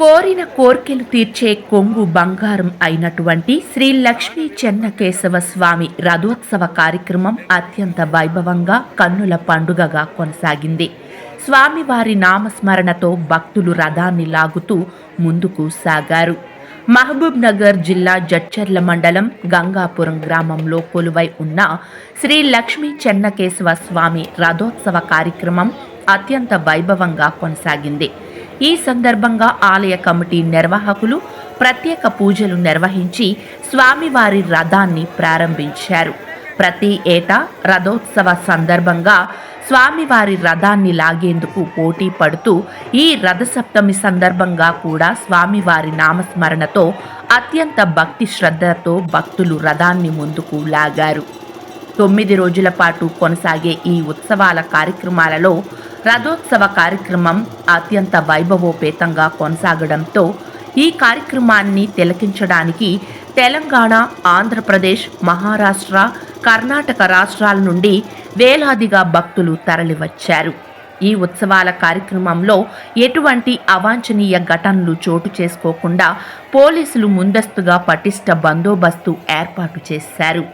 కోరిన కోర్కెలు తీర్చే కొంగు బంగారం అయినటువంటి శ్రీ లక్ష్మీ చెన్నకేశవ స్వామి రథోత్సవ కార్యక్రమం అత్యంత వైభవంగా కన్నుల పండుగగా కొనసాగింది. స్వామివారి నామస్మరణతో భక్తులు రథాన్ని లాగుతూ ముందుకు సాగారు. మహబూబ్ నగర్ జిల్లా జడ్చర్ల మండలం గంగాపురం గ్రామంలో కొలువై ఉన్న శ్రీ లక్ష్మీ చెన్నకేశవ స్వామి రథోత్సవ కార్యక్రమం అత్యంత వైభవంగా కొనసాగింది. ఈ సందర్భంగా ఆలయ కమిటీ నిర్వాహకులు ప్రత్యేక పూజలు నిర్వహించి స్వామివారి రథాన్ని ప్రారంభించారు. ప్రతి ఏటా రథోత్సవ సందర్భంగా స్వామివారి రథాన్ని లాగేందుకు పోటీ పడుతూ ఈ రథసప్తమి సందర్భంగా కూడా స్వామివారి నామస్మరణతో అత్యంత భక్తి శ్రద్ధతో భక్తులు రథాన్ని ముందుకు లాగారు. తొమ్మిది రోజుల పాటు కొనసాగే ఈ ఉత్సవాల కార్యక్రమాలలో రథోత్సవ కార్యక్రమం అత్యంత వైభవోపేతంగా కొనసాగడంతో ఈ కార్యక్రమాన్ని తిలకించడానికి తెలంగాణ ఆంధ్రప్రదేశ్ మహారాష్ట్ర కర్ణాటక రాష్ట్రాల నుండి వేలాదిగా భక్తులు తరలివచ్చారు. ఈ ఉత్సవాల కార్యక్రమంలో ఎటువంటి అవాంఛనీయ ఘటనలు చోటు చేసుకోకుండా పోలీసులు ముందస్తుగా పటిష్ట బందోబస్తు ఏర్పాటు చేశారు.